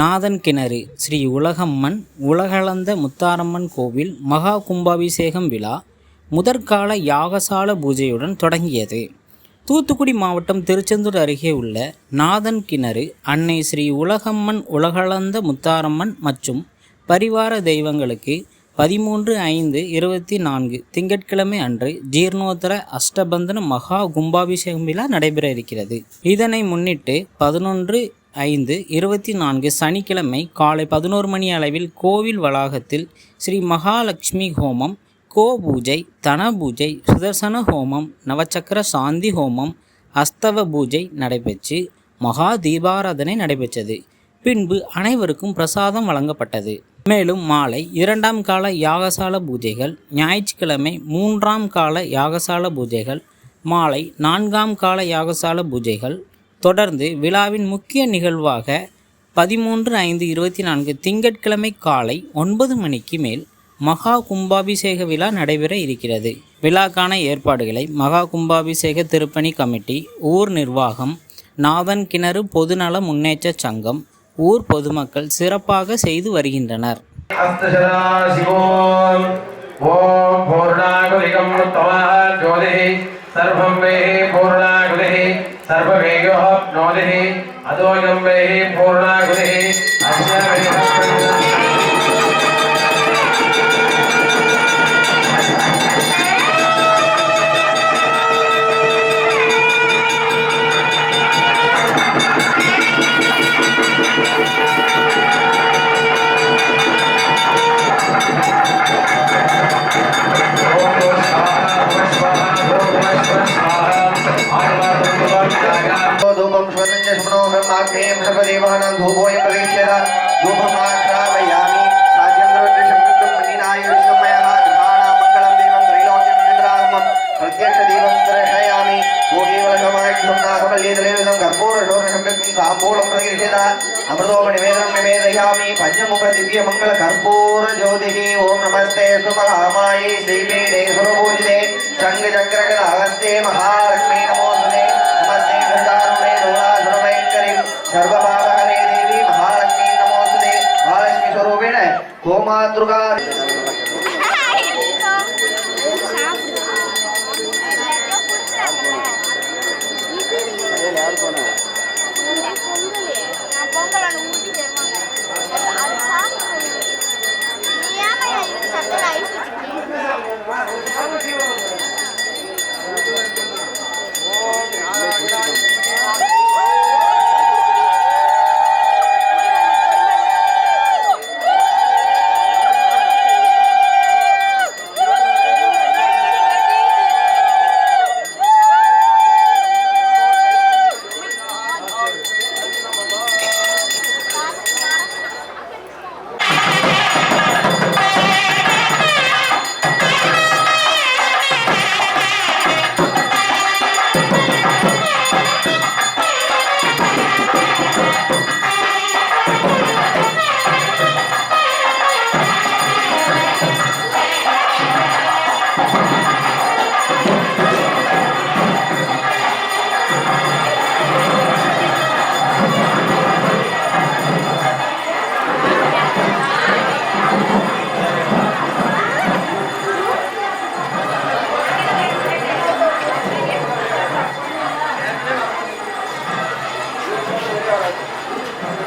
நாதன் கிணறு ஸ்ரீ உலகம்மன் உலகளந்த முத்தாரம்மன் கோவில் மகா கும்பாபிஷேகம் விழா முதற்கால யாகசால பூஜையுடன் தொடங்கியது. தூத்துக்குடி மாவட்டம் திருச்செந்தூர் அருகே உள்ள நாதன் கிணறு அன்னை ஸ்ரீ உலகம்மன் உலகளந்த முத்தாரம்மன் மற்றும் பரிவார தெய்வங்களுக்கு பதிமூன்று ஐந்து இருபத்தி நான்கு திங்கட்கிழமை அன்று ஜீர்ணோத்தர அஷ்டபந்தன மகா கும்பாபிஷேகம் விழா நடைபெற இருக்கிறது. இதனை முன்னிட்டு பதினொன்று ஐந்து இருபத்தி நான்கு சனிக்கிழமை காலை பதினோரு மணி அளவில் கோவில் வளாகத்தில் ஸ்ரீ மகாலட்சுமி ஹோமம் கோ பூஜை தன பூஜை சுதர்சன ஹோமம் நவச்சக்கர சாந்தி ஹோமம் அஸ்தவ பூஜை நடைபெற்று மகா தீபாராதனை நடைபெற்றது. பின்பு அனைவருக்கும் பிரசாதம் வழங்கப்பட்டது. மேலும் மாலை இரண்டாம் கால யாகசால பூஜைகள் ஞாயிற்றுக்கிழமை மூன்றாம் கால யாகசால பூஜைகள் மாலை நான்காம் கால யாகசால பூஜைகள் தொடர்ந்து விழாவின் முக்கிய நிகழ்வாக பதிமூன்று ஐந்து இருபத்தி நான்கு திங்கட்கிழமை காலை ஒன்பது மணிக்கு மேல் மகா கும்பாபிஷேக விழா நடைபெற இருக்கிறது. விழாக்கான ஏற்பாடுகளை மகா கும்பாபிஷேக திருப்பணி கமிட்டி ஊர் நிர்வாகம் நாதன் கிணறு பொதுநல முன்னேற்ற சங்கம் ஊர் பொதுமக்கள் சிறப்பாக செய்து வருகின்றனர். ஓம் பூர்ணாகுலிகம் தவா ஜோதி சர்வம் வே பூர்ண सर्ववेगोः प्नोदिः अधोगम्भैः पूर्णागुरिः अक्षर ధూమం ధూమోయ ప్రవేశేన ధూమమాశ్రామయామి ప్రత్యక్ష దీపం దర్శయామి గర్భూరూరం ప్రతిష్ఠిత. అమృతోమ నివేదం నివేదయామి. పంచముఖ దివ్య మంగళ కర్పూర జ్యోతి ఓం నమస్తే సుమహామాయి. శ్రీపీఠే సురభూజితే శంఖ చక్రగల హస్తే మహాలక్ష్మీ నమో గోమాతృగా